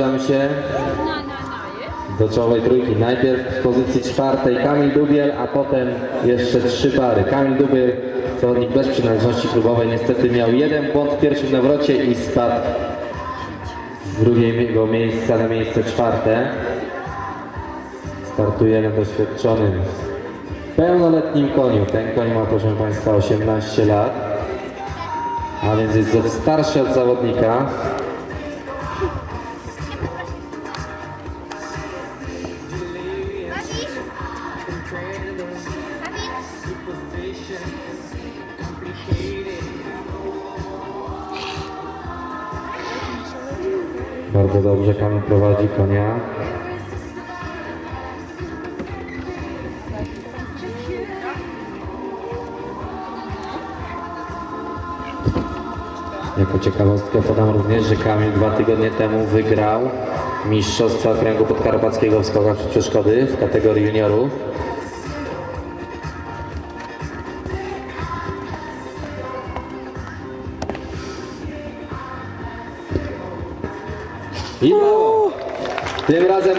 Zbliżamy się do czołowej trójki. Najpierw w pozycji czwartej Kamil Dubiel, a potem jeszcze trzy pary. Kamil Dubiel, zawodnik bez przynależności klubowej, niestety miał jeden błąd w pierwszym nawrocie i spadł z drugiego miejsca na miejsce czwarte. Startuje na doświadczonym, pełnoletnim koniu. Ten koń ma, proszę Państwa, 18 lat, a więc jest starszy od zawodnika. Bardzo dobrze Kamil prowadzi konia. Jako ciekawostkę podam również, że Kamil dwa tygodnie temu wygrał Mistrzostwa Okręgu Podkarpackiego w skokach przeszkody w kategorii juniorów. I brawo! Tym razem